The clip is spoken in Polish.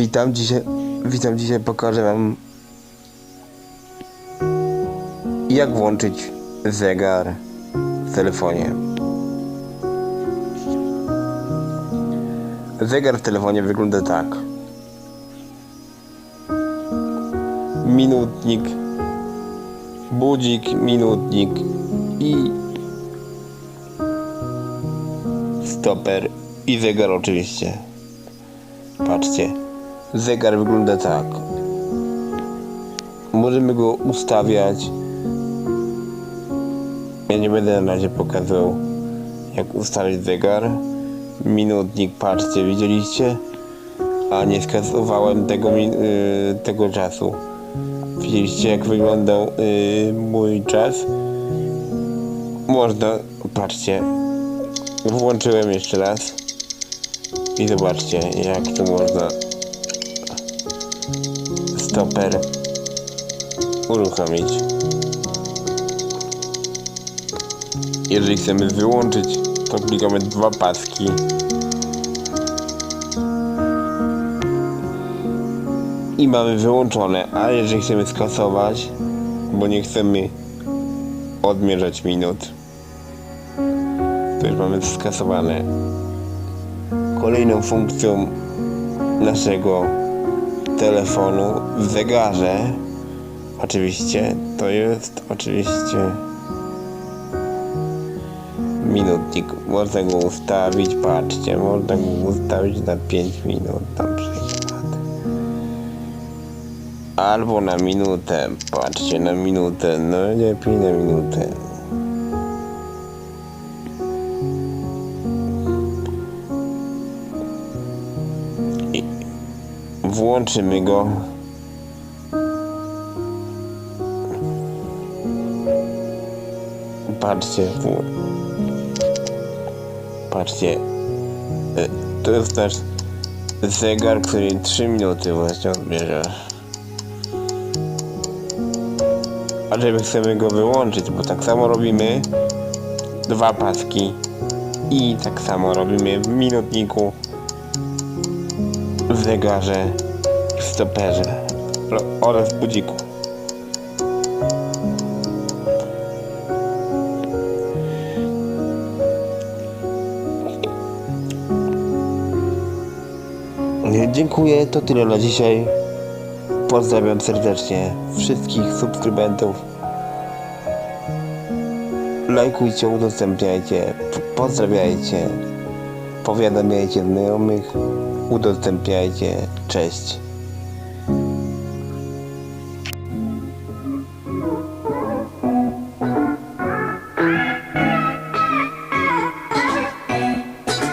Witam dzisiaj, witam dzisiaj pokażę wam jak włączyć zegar w telefonie. Zegar w telefonie wygląda tak. Minutnik, budzik, minutnik i stoper i zegar oczywiście. Patrzcie, zegar wygląda tak. Możemy go ustawiać. Ja nie będę na razie pokazywał, jak ustawić zegar. Minutnik, patrzcie, widzieliście? A nie skasowałem tego, y, tego czasu. Widzieliście, jak wyglądał y, mój czas? Można, patrzcie, włączyłem jeszcze raz. I zobaczcie, jak tu można stoper uruchomić. Jeżeli chcemy wyłączyć, to klikamy dwa paski. I mamy wyłączone, a jeżeli chcemy skasować, bo nie chcemy odmierzać minut, to już mamy skasowane kolejną funkcją naszego telefonu w zegarze. Oczywiście to jest oczywiście minutnik. Można go ustawić patrzcie można go ustawić na 5 minut na przykład albo na minutę patrzcie na minutę no lepiej na minutę włączymy go. Patrzcie, patrzcie, E, to jest nasz zegar, który 3 minuty właśnie odbierze. A żeby chcemy go wyłączyć, bo tak samo robimy dwa paski i tak samo robimy w minutniku w zegarze, w stoperze oraz w budziku. Dziękuję, to tyle na dzisiaj. Pozdrawiam serdecznie wszystkich subskrybentów. Lajkujcie, udostępniajcie, pozdrawiajcie, powiadamiajcie znajomych, udostępniajcie. Cześć.